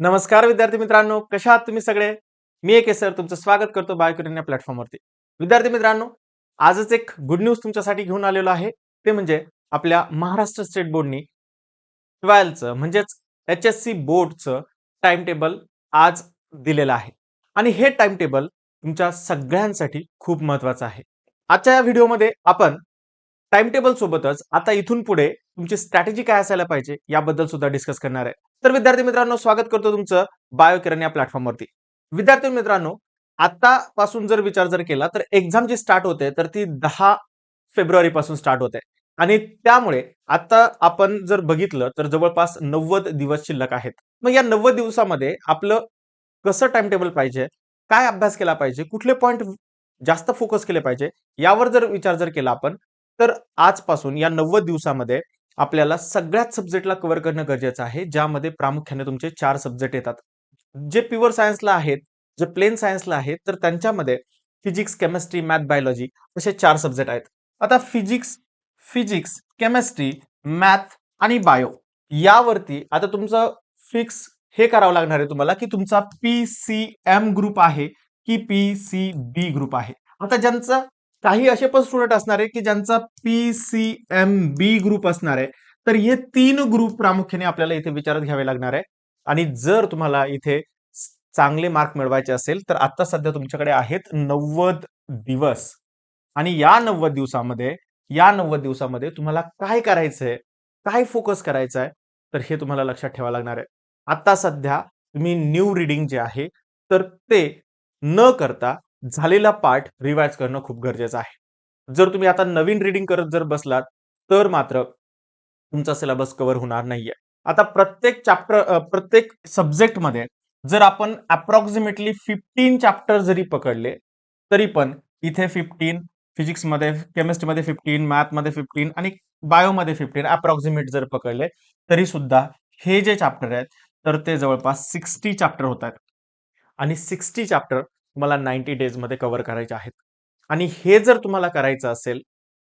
नमस्कार विद्यार्थी मित्रांनो कशा आहात तुम्ही सगळे? मी एक सर तुमचं स्वागत करतो बायोकिरण या प्लॅटफॉर्मवरती. विद्यार्थी मित्रांनो आजच एक गुड न्यूज तुमच्यासाठी घेऊन आलेलो आहे. ते म्हणजे आपल्या महाराष्ट्र स्टेट बोर्डनी ट्वेल्थचं म्हणजेच एच एस सी बोर्डचं टाइम टेबल आज दिलेलं आहे. आणि हे टाइम टेबल तुमच्या सगळ्यांसाठी खूप महत्वाचं आहे. आजच्या या व्हिडिओमध्ये आपण टाइम टेबल सोबतच आता इथून पुढे तुमची स्ट्रॅटेजी काय असायला पाहिजे याबद्दल सुद्धा डिस्कस करणार आहे. तर विद्यार्थी मित्रांनो स्वागत करतो तुमचं बायोकिरण या प्लॅटफॉर्मवरती. विद्यार्थी मित्रांनो आतापासून जर विचार जर केला तर एक्झाम जी स्टार्ट होते तर ती दहा फेब्रुवारी पासून स्टार्ट होते. आणि त्यामुळे आता आपण जर बघितलं तर जवळपास नव्वद दिवस शिल्लक आहेत. मग या नव्वद दिवसामध्ये आपलं कसं टाइम टेबल पाहिजे? काय अभ्यास केला पाहिजे? कुठले पॉईंट जास्त फोकस केले पाहिजे? यावर जर विचार जर केला आपण तर आजपासून या नव्वद दिवसामध्ये आपल्याला सगळ्याच सब्जेक्टला कव्हर करणं गरजेचं आहे ज्यामध्ये प्रामुख्याने तुमचे चार सब्जेक्ट येतात. जे प्युअर सायन्सला आहेत जे प्लेन सायन्सला आहेत तर त्यांच्यामध्ये फिजिक्स केमिस्ट्री मॅथ बायोलॉजी असे चार सब्जेक्ट आहेत. आता फिजिक्स फिजिक्स केमिस्ट्री मॅथ आणि बायो यावरती आता तुमचं फिक्स हे करावं लागणार आहे तुम्हाला की तुमचा पी सी एम ग्रुप आहे की पी सी बी ग्रुप आहे. आता ज्यांचा काही असे पण स्टुडंट असणार आहे की ज्यांचा P C M B group असणार आहे. तर हे तीन ग्रुप प्रामुख्याने आपल्याला इथे विचारात घ्यावे लागणार आहे. आणि जर तुम्हाला इथे चांगले मार्क मिळवायचे असेल तर आता सध्या तुमच्याकडे आहेत नव्वद दिवस. आणि या नव्वद दिवसामध्ये या नव्वद दिवसामध्ये तुम्हाला काय करायचंय काय फोकस करायचं आहे तर हे तुम्हाला लक्षात ठेवावं लागणार आहे. आता सध्या तुम्ही न्यू रिडिंग जे आहे तर ते न करता झालेला पाठ रिवाइज करणं खूप गरजेचं आहे. जर तुम्ही आता नवीन रिडिंग करत जर बसलात तर मात्र तुमचा सिलेबस कव्हर होणार नाहीये. आता प्रत्येक चॅप्टर प्रत्येक सब्जेक्टमध्ये जर आपण अप्रॉक्सिमेटली फिफ्टीन चॅप्टर जरी पकडले तरी पण इथे फिफ्टीन फिजिक्समध्ये केमिस्ट्रीमध्ये फिफ्टीन मॅथमध्ये फिफ्टीन आणि बायोमध्ये फिफ्टीन अप्रॉक्सिमेट जर पकडले तरी सुद्धा हे जे चॅप्टर आहेत तर ते जवळपास सिक्स्टी चॅप्टर होत आहेत आणि सिक्स्टी चॅप्टर तुम्हाला नाईन्टी डेजमध्ये कव्हर करायचे आहेत. आणि हे जर तुम्हाला करायचं असेल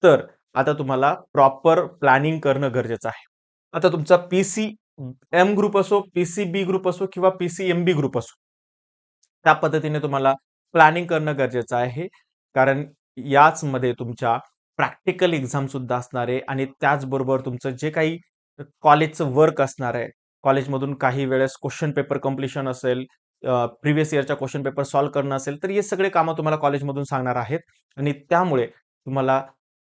तर आता तुम्हाला प्रॉपर प्लॅनिंग करणं गरजेचं आहे. आता तुमचा पी सी एम ग्रुप असो पी सी बी ग्रुप असो किंवा P C M B group असो त्या पद्धतीने तुम्हाला प्लॅनिंग करणं गरजेचं आहे. कारण याचमध्ये तुमच्या प्रॅक्टिकल एक्झाम सुद्धा असणार आहे आणि त्याचबरोबर तुमचं जे काही कॉलेजचं वर्क असणार आहे कॉलेजमधून काही वेळेस क्वेश्चन पेपर कम्प्लिशन असेल प्रिव्हियस इयरच्या क्वेश्चन पेपर सॉल्व्ह करणं असेल तर हे सगळे कामं तुम्हाला कॉलेजमधून सांगणार आहेत. आणि त्यामुळे तुम्हाला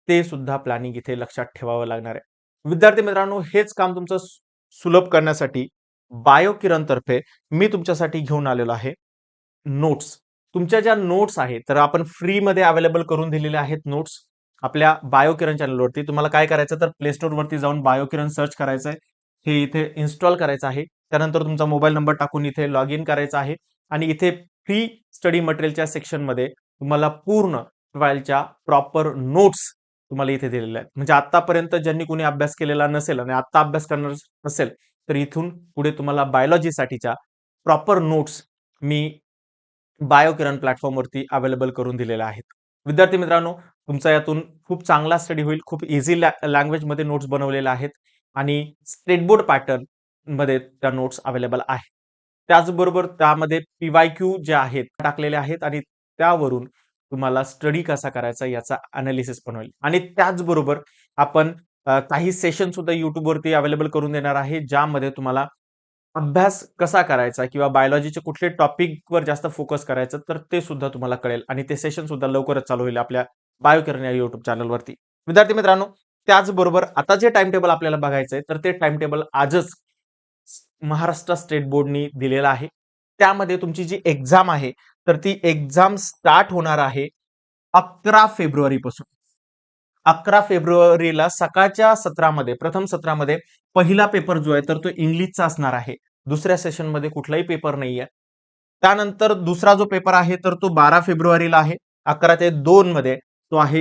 ते सुद्धा प्लॅनिंग इथे लक्षात ठेवावं लागणार आहे. विद्यार्थी मित्रांनो हेच काम तुमचं सुलभ करण्यासाठी बायोकिरणतर्फे मी तुमच्यासाठी घेऊन आलेलो आहे. नोट्स तुमच्या ज्या नोट्स आहेत तर आपण फ्रीमध्ये अवेलेबल करून दिलेले आहेत नोट्स आपल्या बायोकिरण चॅनलवरती तुम्हाला काय करायचं तर प्ले स्टोअरवरती जाऊन बायोकिरण सर्च करायचं आहे. हे इथे इन्स्टॉल करायचं आहे. त्यानंतर तुमचा मोबाईल नंबर टाकून इथे लॉग इन करायचा आहे. आणि इथे फ्री स्टडी मटेरियलच्या सेक्शनमध्ये तुम्हाला पूर्ण ट्वेल्थच्या प्रॉपर नोट्स तुम्हाला इथे दिलेल्या आहेत. म्हणजे आतापर्यंत ज्यांनी कोणी अभ्यास केलेला नसेल आणि आता अभ्यास करणार नसेल तर इथून पुढे तुम्हाला बायोलॉजीसाठीच्या प्रॉपर नोट्स मी बायोकिरण प्लॅटफॉर्मवरती अवेलेबल करून दिलेल्या आहेत. विद्यार्थी मित्रांनो तुमचा यातून खूप चांगला स्टडी होईल खूप इझी लँग्वेजमध्ये नोट्स बनवलेल्या आहेत. आणि स्टेट बोर्ड पॅटर्न मध्ये त्या नोट्स अवेलेबल आहेत. त्याचबरोबर त्यामध्ये पीवाय क्यू जे आहेत टाकलेले आहेत आणि त्यावरून तुम्हाला स्टडी कसा करायचा याचा अनालिसिस पण होईल. आणि त्याचबरोबर आपण काही सेशन सुद्धा युट्यूबवरती अवेलेबल करून देणार आहे ज्यामध्ये तुम्हाला अभ्यास कसा करायचा किंवा बायोलॉजीचे कुठले टॉपिकवर जास्त फोकस करायचं तर ते सुद्धा तुम्हाला कळेल. आणि ते सेशन सुद्धा लवकरच चालू होईल आपल्या बायोकिरण या युट्यूब चॅनलवरती विद्यार्थी मित्रांनो त्याचबरोबर आता जे टाइम टेबल आपल्याला बघायचं आहे तर ते टाइम टेबल आजच महाराष्ट्र स्टेट बोर्डनी दिलेला आहे. त्यामध्ये तुमची जी एक्झाम आहे तर ती एक्झाम स्टार्ट होणार आहे अकरा फेब्रुवारी पासून. अकरा फेब्रुवारीला सकाळच्या सत्रामध्ये प्रथम सत्रामध्ये पहिला पेपर जो आहे तर तो इंग्लिशचा असणार आहे. दुसऱ्या सेशनमध्ये कुठलाही पेपर नाहीये त्यानंतर दुसरा जो पेपर आहे तर तो बारा फेब्रुवारीला आहे. अकरा ते दोन मध्ये तो आहे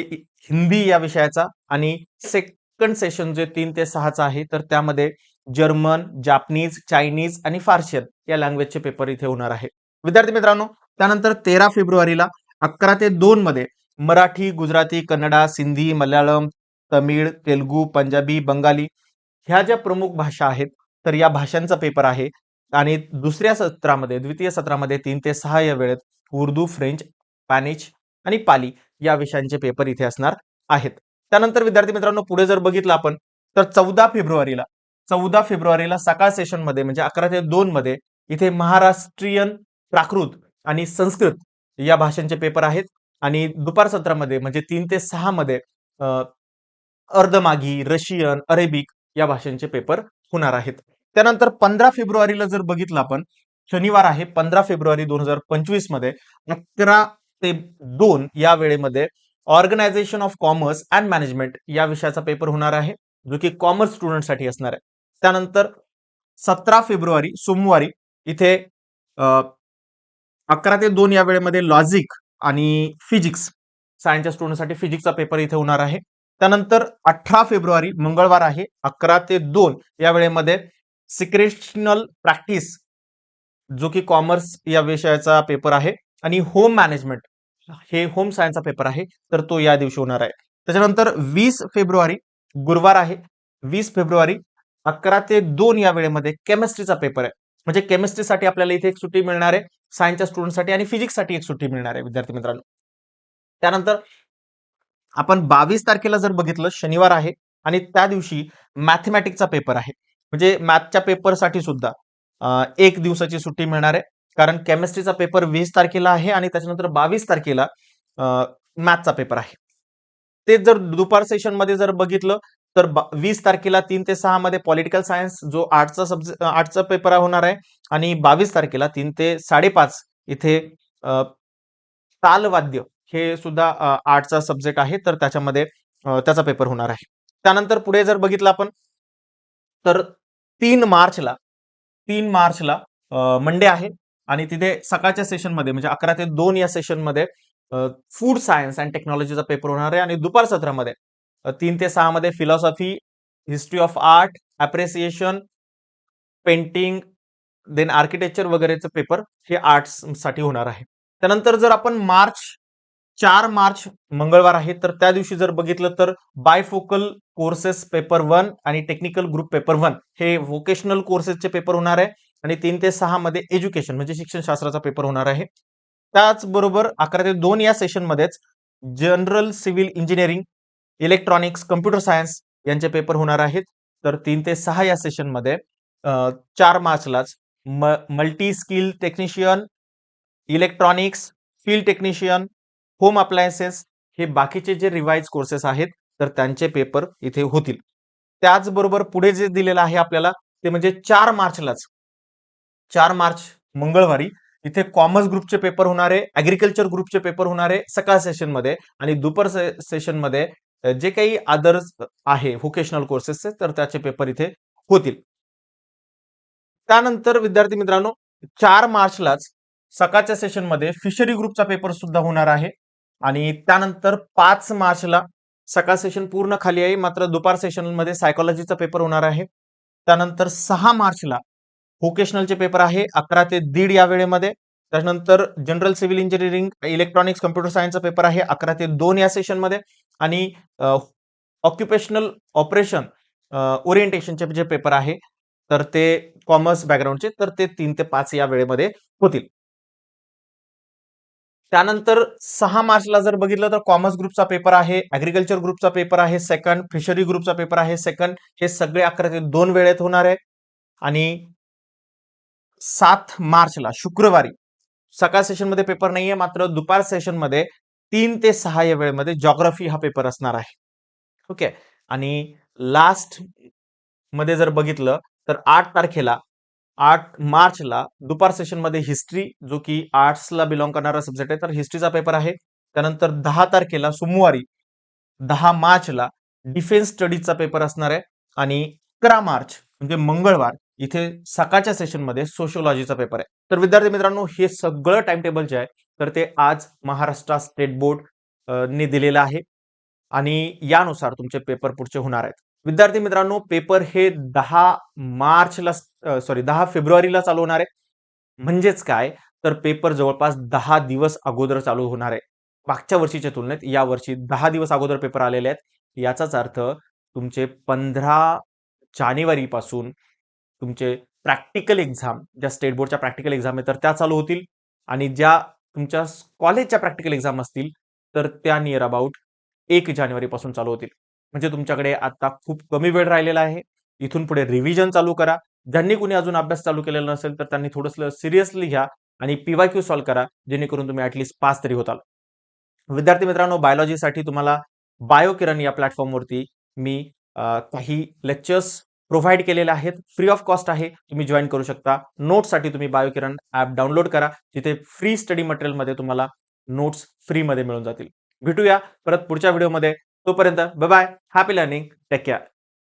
हिंदी या विषयाचा आणि सेकंड सेशन जे तीन ते सहाचा आहे तर त्यामध्ये जर्मन जापनीज चायनीज आणि फार्शियन या लँग्वेजचे पेपर इथे होणार आहे विद्यार्थी मित्रांनो त्यानंतर तेरा फेब्रुवारीला अकरा ते दोन मध्ये मराठी गुजराती कन्नडा सिंधी मल्याळम तमिळ तेलुगू पंजाबी बंगाली ह्या ज्या प्रमुख भाषा आहेत तर या भाषांचा पेपर आहे. आणि दुसऱ्या सत्रामध्ये द्वितीय सत्रामध्ये तीन ते सहा या वेळेत उर्दू फ्रेंच स्पॅनिश आणि पाली या विषयांचे पेपर इथे असणार आहेत. त्यानंतर विद्यार्थी मित्रांनो पुढे जर बघितलं आपण तर चौदा फेब्रुवारीला चौदा फेब्रुवारीला सकाळ सेशनमध्ये म्हणजे अकरा ते दोन मध्ये इथे महाराष्ट्रीयन प्राकृत आणि संस्कृत या भाषांचे पेपर आहेत. आणि दुपार सत्रामध्ये म्हणजे तीन ते सहा मध्ये अर्धमागी रशियन अरेबिक या भाषांचे पेपर होणार आहेत. त्यानंतर पंधरा फेब्रुवारीला जर बघितलं आपण शनिवार आहे पंधरा फेब्रुवारी दोन हजार पंचवीसमध्ये अकरा ते दोन या वेळेमध्ये organisation of commerce and management या विषयाचा पेपर होणार आहे जो की कॉमर्स स्टुडंटसाठी असणार आहे. त्यानंतर सतरा फेब्रुवारी सोमवारी इथे अकरा ते दोन या वेळेमध्ये लॉजिक आणि फिजिक्स सायन्सच्या स्टुडंटसाठी फिजिक्सचा पेपर इथे होणार आहे. त्यानंतर अठरा फेब्रुवारी मंगळवार आहे अकरा ते दोन या वेळेमध्ये सिक्रेशनल प्रॅक्टिस जो की कॉमर्स या विषयाचा पेपर आहे आणि होम मॅनेजमेंट हे होम सायन्सचा पेपर आहे तर तो या दिवशी होणार आहे. त्याच्यानंतर वीस फेब्रुवारी गुरुवार आहे. वीस फेब्रुवारी अकरा ते दोन या वेळेमध्ये केमिस्ट्रीचा पेपर आहे. म्हणजे केमिस्ट्रीसाठी आपल्याला इथे एक सुट्टी मिळणार आहे. सायन्सच्या स्टुडंटसाठी आणि फिजिक्ससाठी एक सुट्टी मिळणार आहे विद्यार्थी मित्रांनो. त्यानंतर आपण बावीस तारखेला जर बघितलं शनिवार आहे आणि त्या दिवशी मॅथमॅटिकचा पेपर आहे. म्हणजे मॅथच्या पेपरसाठी सुद्धा एक दिवसाची सुट्टी मिळणार आहे. कारण केमिस्ट्रीचा पेपर वीस तारखेला आहे आणि त्याच्यानंतर बावीस तारखेला मॅथचा पेपर आहे. ते जर दुपार सेशनमध्ये जर बघितलं तर वीस तारखेला तीन ते सहा मध्ये पॉलिटिकल सायन्स जो आर्टचा सब्जेक्ट आर्टचा पेपर होणार आहे आणि बावीस तारखेला तीन ते साडेपाच इथे तालवाद्य हे सुद्धा आर्टचा सब्जेक्ट आहे. तर त्याच्यामध्ये त्याचा पेपर होणार आहे. त्यानंतर पुढे जर बघितलं आपण तर तीन मार्चला तीन मार्चला मंडे आहे आणि तिथे सकाळच्या सेशनमध्ये म्हणजे अकरा ते दोन या सेशनमध्ये फूड सायन्स अँड टेक्नॉलॉजीचा पेपर होणार आहे आणि दुपार सत्रामध्ये तीन ते सहा मध्ये philosophy history of art appreciation painting then architecture वगैरेचे पेपर हे आर्ट्ससाठी होणार आहे. त्यानंतर जर आपण मार्च चार मार्च मंगळवार आहे तर त्या दिवशी जर बघितलं तर बायफोकल कोर्सेस पेपर वन आणि टेक्निकल ग्रुप पेपर वन हे व्होकेशनल कोर्सेसचे पेपर होणार आहे आणि तीन ते सहा मध्ये एज्युकेशन म्हणजे शिक्षणशास्त्राचा पेपर होणार आहे. त्याचबरोबर अकरा ते दोन या सेशनमध्येच general civil engineering electronics computer science यांचे पेपर होणार आहेत. तर तीन ते सहा या सेशनमध्ये चार मार्चलाच multi skill technician electronics field technician home appliances हे बाकीचे जे रिवाइज कोर्सेस आहेत तर त्यांचे पेपर इथे होतील. त्याचबरोबर पुढे जे दिलेलं आहे आपल्याला ते म्हणजे चार मार्चलाच चार मार्च मंगळवारी इथे कॉमर्स ग्रुपचे पेपर होणार आहे ऍग्रिकल्चर ग्रुपचे पेपर होणार आहे सकाळ सेशनमध्ये आणि दुपार सेशनमध्ये जे काही अदर्स आहे व्होकेशनल कोर्सेसचे तर त्याचे पेपर इथे होतील. त्यानंतर विद्यार्थी मित्रांनो चार मार्चलाच सकाळच्या सेशनमध्ये फिशरी ग्रुपचा पेपर सुद्धा होणार आहे. आणि त्यानंतर पाच मार्चला सकाळ सेशन पूर्ण खाली आहे मात्र दुपार सेशनमध्ये सायकोलॉजीचा पेपर होणार आहे. त्यानंतर सहा मार्चला व्होकेशनलचे पेपर आहे अकरा ते दीड या वेळेमध्ये. त्यानंतर general civil engineering electronics computer सायन्सचा पेपर आहे अकरा ते दोन या सेशनमध्ये आणि ऑक्युपेशनल ऑपरेशन ओरिएंटेशनचे जे पेपर आहे तर ते कॉमर्स बॅकग्राऊंडचे तर ते तीन ते पाच या वेळेमध्ये होतील. त्यानंतर सहा मार्चला जर बघितलं तर कॉमर्स ग्रुपचा पेपर आहे ऍग्रिकल्चर ग्रुपचा पेपर आहे सेकंड फिशरी ग्रुपचा पेपर आहे सेकंड हे सगळे अकरा ते दोन वेळेत होणार आहे. आणि सात मार्चला शुक्रवारी सकाळ सेशनमध्ये पेपर नाहीये मात्र दुपार सेशनमध्ये तीन ते सहा या वेळेमध्ये जॉग्राफी हा पेपर असणार आहे. ओके आणि लास्टमध्ये जर बघितलं तर आठ तारखेला आठ मार्चला दुपार सेशनमध्ये हिस्ट्री जो की आर्ट्सला बिलॉंग करणारा सब्जेक्ट आहे तर हिस्ट्रीचा पेपर आहे. त्यानंतर दहा तारखेला सोमवारी दहा मार्चला डिफेन्स स्टडीजचा पेपर असणार आहे. आणि अकरा मार्च म्हणजे मंगळवार इथे सकाळच्या सेशनमध्ये सोशियोलॉजीचा पेपर आहे. तर विद्यार्थी मित्रांनो हे सगळं टाइम टेबल जे आहे तर ते आज महाराष्ट्र स्टेट बोर्ड ने दिलेलं आहे. आणि यानुसार तुमचे पेपर पुढचे होणार आहेत. विद्यार्थी मित्रांनो पेपर हे दहा मार्चला सॉरी दहा फेब्रुवारीला चालू होणार आहे. म्हणजेच काय? तर पेपर जवळपास दहा दिवस अगोदर चालू होणार आहे. मागच्या वर्षीच्या तुलनेत या वर्षी दहा दिवस अगोदर पेपर आलेले आहेत. याचाच अर्थ तुमचे पंधरा जानेवारीपासून तुमचे प्रॅक्टिकल एक्झाम ज्या स्टेट बोर्डच्या प्रॅक्टिकल एक्झाम आहे तर त्या चालू होतील. आणि ज्या तुमच्या कॉलेजच्या प्रॅक्टिकल एक्झाम असतील तर त्या नियर अबाउट एक जानेवारीपासून चालू होतील. म्हणजे तुमच्याकडे आता खूप कमी वेळ राहिलेला आहे. इथून पुढे रिव्हिजन चालू करा. ज्यांनी कुणी अजून अभ्यास चालू केलेला नसेल तर त्यांनी थोडंसं सिरियसली घ्या आणि पीवाय क्यू सॉल्व्ह करा जेणेकरून तुम्ही ॲटलिस्ट पास तरी होताल. विद्यार्थी मित्रांनो बायोलॉजीसाठी तुम्हाला बायोकिरण या प्लॅटफॉर्मवरती मी काही लेक्चर्स प्रोव्हाइड केलेले आहेत. फ्री ऑफ कॉस्ट आहे. तुम्ही जॉईन करू शकता. नोट्ससाठी तुम्ही बायोकिरण ॲप डाउनलोड करा. जिथे फ्री स्टडी मटेरियलमध्ये तुम्हाला नोट्स फ्रीमध्ये मिळून जातील. भेटूया परत पुढच्या व्हिडिओमध्ये तोपर्यंत bye happy learning take care